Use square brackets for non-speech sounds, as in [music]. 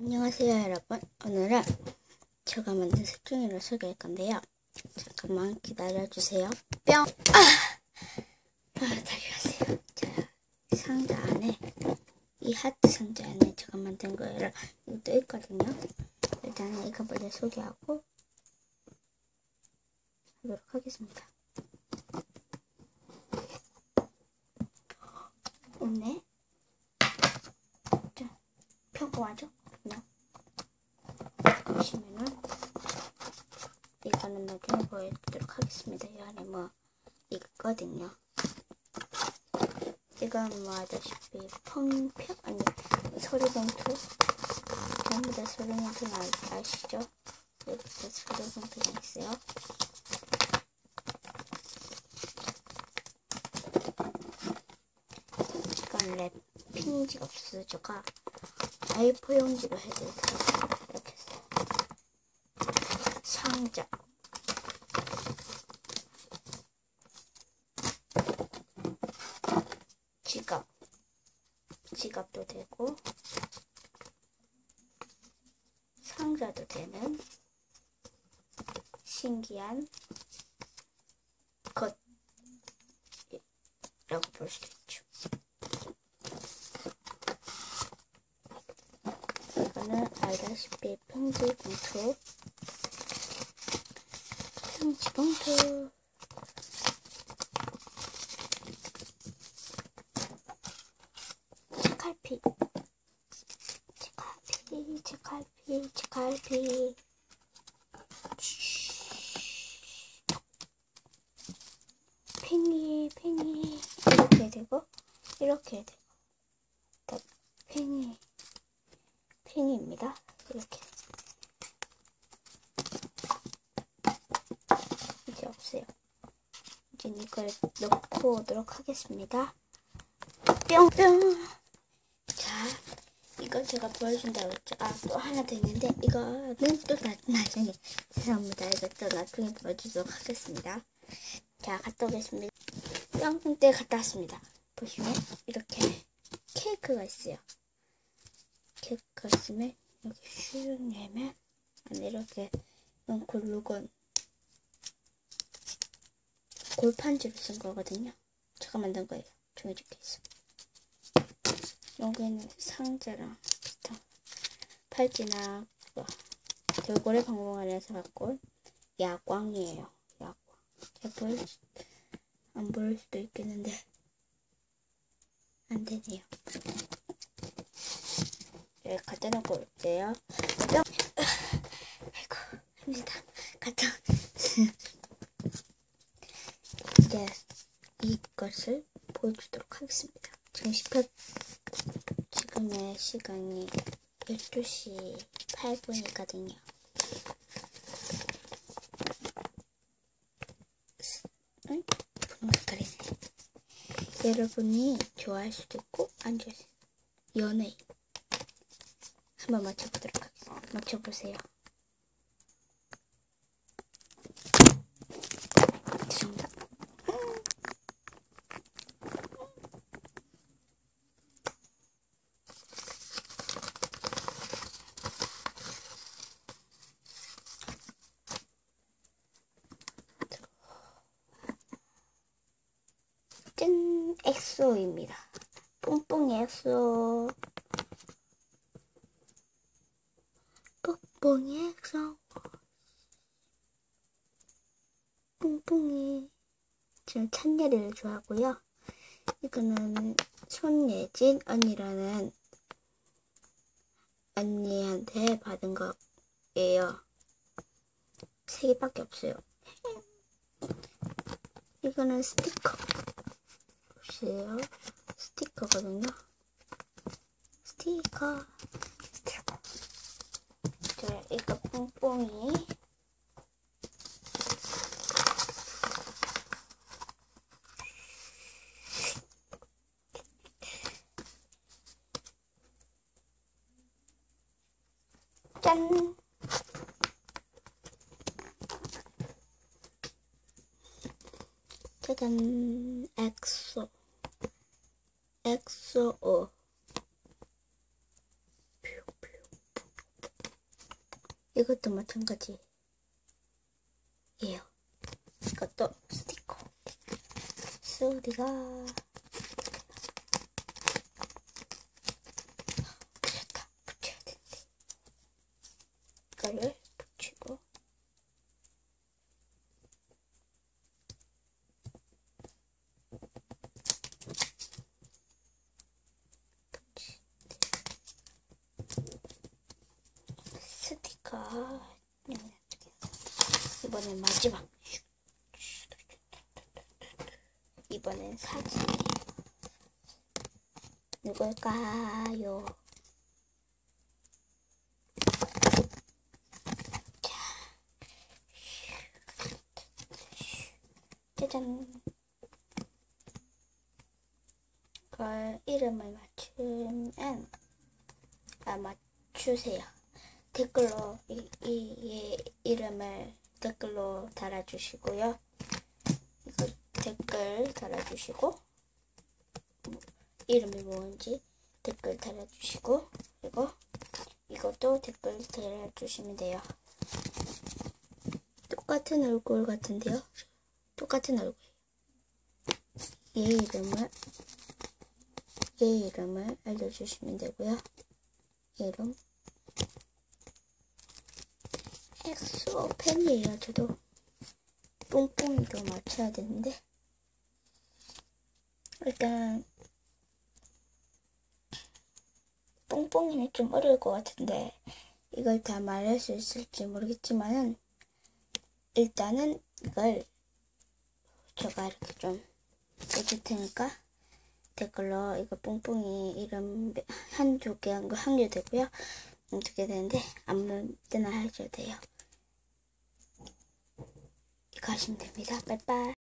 안녕하세요 여러분. 오늘은 제가 만든 색종이를 소개할 건데요. 잠깐만 기다려주세요. 뿅! 아! 아 다리하세요. 자 상자 안에 이 하트 상자 안에 제가 만든 거를 이것도 있거든요. 일단 이거 먼저 소개하고 하도록 하겠습니다. 있네 자 평범하죠? 보시면은 이거는 나중에 보여드리도록 하겠습니다. 이 안에 뭐 있거든요. 이건 뭐 아다시피 펑평 아니 서류봉투 전부 다 서류봉투는 아, 아시죠? 여기도 서류봉투가 있어요. 이건 랩핑지가 없어져가 아이포 용지로 해드릴게요. 상자 지갑. 지갑도 되고 상자도 되는 신기한 것이라고 볼 수도 있죠. 이거는 알다시피 평지 봉투 평 지 봉투 책갈피 책갈피 책갈피 책갈피 팽이 팽이 이렇게 되고 이렇게 되고 팽이 팽이입니다. 이렇게 이제 없어요. 이걸 넣고 오도록 하겠습니다. 뿅뿅. 자, 이거 제가 보여준다고 했죠. 아, 또 하나 더 있는데 이거는 또 나, 나중에 죄송합니다. 또 나중에 보여주도록 하겠습니다. 자, 갔다 오겠습니다. 뿅뿅 때 갔다 왔습니다. 보시면 이렇게 케이크가 있어요. 케이크가 있으면 여기 슈 내면 안에 이렇게 골루건 골판지로 쓴 거거든요. 제가 만든 거예요. 종이 적혀 있어. 여기는 상자랑 비슷한 팔찌나 그거 돌고래 박물관에서 갖고 온 야광이에요. 야광. 잘 보일 수, 안 보일 수도 있겠는데 안 되네요. 네, 갖다 놓고 올게요. 뿅! 아이고, 힘들다. 갖다. [laughs] 이제 이 것을 보여주도록 하겠습니다. 지금 18, 지금의 시간이 12시 8분이거든요. 응? 분홍 색깔이네. 여러분이 좋아할 수도 있고, 안 좋아할 수도 있고. 연예인. 한번 맞춰보도록 하겠습니다. 맞춰보세요. 죄송합니다. 짠! 엑소입니다. 뽕뽕 엑소. 뽕뽕이 엑소. 뽕뽕이. 저는 찬예리를 좋아하고요. 이거는 손예진 언니라는 언니한테 받은 거예요. 세 개밖에 없어요. 이거는 스티커. 보세요. 스티커거든요. 스티커. 스티커. 자, 이거 뽕뽕이. 짠! 짜잔, 엑소. 엑소 어. 이것도 마찬가지예요. 이것도 스티커. 소리가 이번엔 마지막. 이번엔 사진 누굴까요? 짜잔. 그걸 이름을 맞추면 아 맞추세요 댓글로 이, 이, 이 이름을 댓글로 달아주시고요. 이거 댓글 달아주시고 뭐, 이름이 뭔지 댓글 달아주시고 그리고 이것도 댓글 달아주시면 돼요. 똑같은 얼굴 같은데요? 똑같은 얼굴. 얘 이름을 얘 이름을 알려주시면 되고요. 이름 엑소 팬이에요 저도 뽕뽕이도 맞춰야 되는데 일단 뽕뽕이는 좀 어려울 것 같은데 이걸 다 말할 수 있을지 모르겠지만은 일단은 이걸 제가 이렇게 좀 해줄 테니까 댓글로 이거 뽕뽕이 이름 한두 개, 한개 되고요. 두 개 되는데 아무 때나 하셔도 돼요. 이거 하시면 됩니다. 빠이빠이.